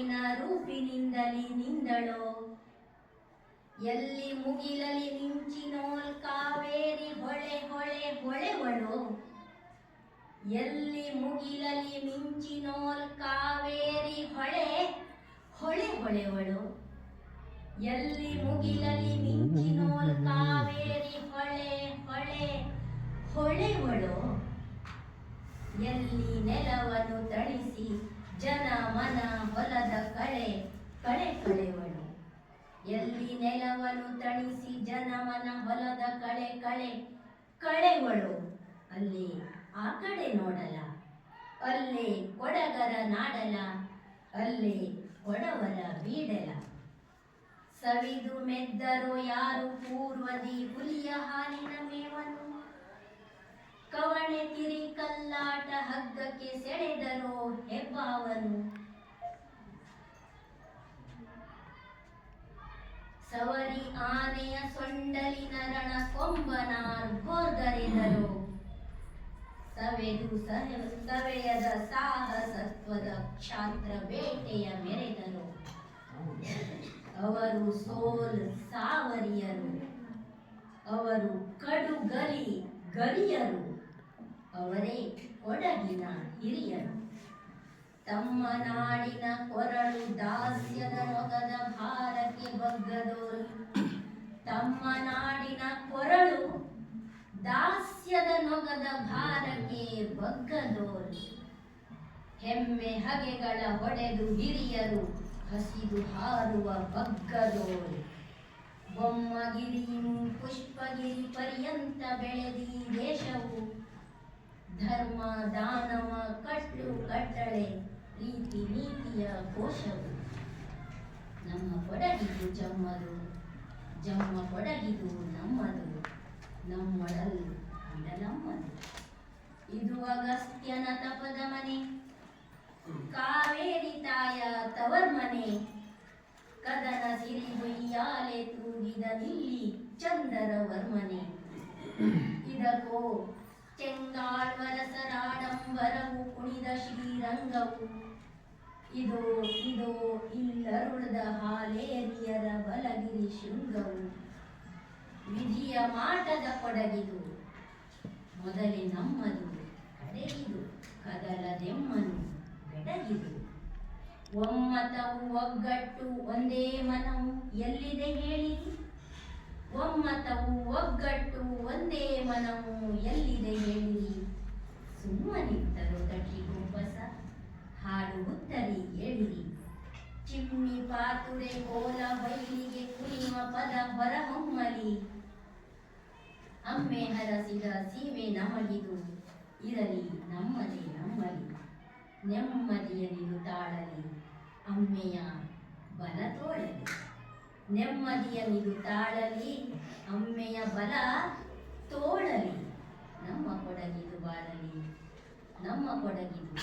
ಬೆಳಗಿನ ರೂಪಿನಿಂದಲಿ ನಿಂದಳೋ. ಎಲ್ಲಿ ಮುಗಿಲಲಿ ಮಿಂಚಿನೋಲ್ ಕಾವೇರಿ ಹೊಳೆ ಹೊಳೆ ಹೊಳೆವಳು. ಎಲ್ಲಿ ಮುಗಿಲಲಿ ಮಿಂಚಿನೋಲ್ ಕಾವೇರಿ ಹೊಳೆ ಹೊಳೆ ಹೊಳೆವಳು. ಎಲ್ಲಿ ಮುಗಿಲಲಿ ಮಿಂಚಿನೋಲ್ ಕಾವೇರಿ ಹೊಳೆ ಹೊಳೆ ಹೊಳೆವಳು. ಎಲ್ಲಿ ನೆಲವನ್ನು ತಣಿಸಿ ಜನ ಮನ ಹೊಲದ ಕಳೆ ಕಳೆ ಕಳೆವಳು. ಎಲ್ಲಿ ನೆಲವನ್ನು ತಣಿಸಿ ಜನ ಮನ ಹೊಲದ ಕಳೆ ಕಳೆ ಕಳೆವಳು. ಅಲ್ಲಿ ಆ ಕಡೆ ನೋಡಲ, ಅಲ್ಲಿ ಕೊಡಗರ ನಾಡಲ, ಅಲ್ಲಿ ಕೊಡವರ ಬೀಡಲ. ಸವಿದು ಮೆದ್ದರು ಯಾರು ಪೂರ್ವದಿ ಹುಲಿಯ ಹಾಲಿನ ಮೇವನ್ನು ಕೊಂಬನ ಕೊಂಬನಾರ್ ಗೋರ್ಗರೆದರು ಸವೆದು ಸವೆಯದ ಸಾಹಸತ್ವದ ಕ್ಷಾತ್ರ ಬೇಟೆಯ ಮೆರೆದರು. ಅವರು ಸೋಲ್ ಸಾವರಿಯರು. ಅವರು ಕಡು ಗಲಿ ಗಲಿಯರು ಅವರೇ ಕೊಡಗಿನ ಹಿರಿಯರು. ತಮ್ಮ ನಾಡಿನ ಕೊರಳು ದಾಸ್ಯದ ಮೊಗದ ಭಾರಕ್ಕೆ ಬಗ್ಗದೋರು. ನಾಡಿನ ಕೊರಳು ದಾಸ್ಯದ ನೊಗದ ಭಾರಕ್ಕೆ ಬಗ್ಗದೋರು ಹೆಮ್ಮೆ ಹಗೆಗಳ ಹೊಡೆದು ಹಿರಿಯರು ಹಸಿದು ಹಾರುವ ಬಗ್ಗದೋರು ಬೊಮ್ಮಗಿರಿ ಪುಷ್ಪಗಿರಿ ಪರ್ಯಂತ ಬೆಳೆದಿ ದೇಶವು ಧರ್ಮ, ದಾನವ ಕಟ್ಟು ಕಟ್ಟಳೆ ರೀತಿ ನೀತಿಯ ಕೋಶವು. ನಮ್ಮ ಕೊಡಗಿದು ಜಮ್ಮದು ಜಮ್ಮ ಕೊಡಗಿದು ನಮ್ಮದು ನಮ್ಮೊಡಲ್ ನಮ್ಮದು. ಇದು ಅಗಸ್ತ್ಯನ ತಪದ ಮನೆ, ಕಾವೇರಿ ತಾಯ ತವರ್ ಮನೆ. ಕದನ ಸಿರಿ ಹೊಯ್ಯಾಲೆ ತೂಗಿದ ನಿಲ್ಲಿ ಚಂದರ ವರ್ಮನೆ. ಇದಕ್ಕೋ ಚೆಂಗಾಳ್ವರಸರಾಡಂಬರವು ಕುಣಿದ ಶ್ರೀರಂಗವು. ಇದೋ ಇದೋ ಇಲ್ಲರುಳದ ಹಾಲೇರಿಯರ ಬಲಗಿರಿ ಶೃಂಗವು ವಿಧಿಯ ಮಾಟದ ಕೊಡಗಿದು. ಮೊದಲೇ ನಮ್ಮದು ಕಡೆಗಿದು ಕದಲದೆಮ್ಮನು, ಬೆಡಗಿದು. ಒಮ್ಮತವು ಒಗ್ಗಟ್ಟು ಒಂದೇ ಮನವು, ಎಲ್ಲಿದೆ ಹೇಳಿ? ಒಮ್ಮತವು ಒಗ್ಗಟ್ಟು ಒಂದೇ ಮನವು, ಎಲ್ಲಿದೆ ಹೇಳಿರಿ ಸುಮ್ಮನಿದ್ದರು ತಟ್ಟಿ ಕುಂಬಸ ಕಾತುರೆ ಕೋಲ ಬೈಲಿಗೆ ಕುಣಿಯುವ ಪದ ಹೊರಹೊಮ್ಮಲಿ ಅಮ್ಮೆ ಹರಸಿದ ಸೀಮೆ ನಮಗಿದು, ಇರಲಿ ನಮ್ಮದೇ ನಮ್ಮಲಿ ನೆಮ್ಮದಿಯನಿದು ತಾಳಲಿ. ಅಮ್ಮೆಯ ಬಲ ತೋಳಲಿ ನೆಮ್ಮದಿಯನಿದು ತಾಳಲಿ, ಅಮ್ಮೆಯ ಬಲ ತೋಳಲಿ. ನಮ್ಮ ಕೊಡಗಿದು ಬಾಳಲಿ, ನಮ್ಮ ಕೊಡಗಿದು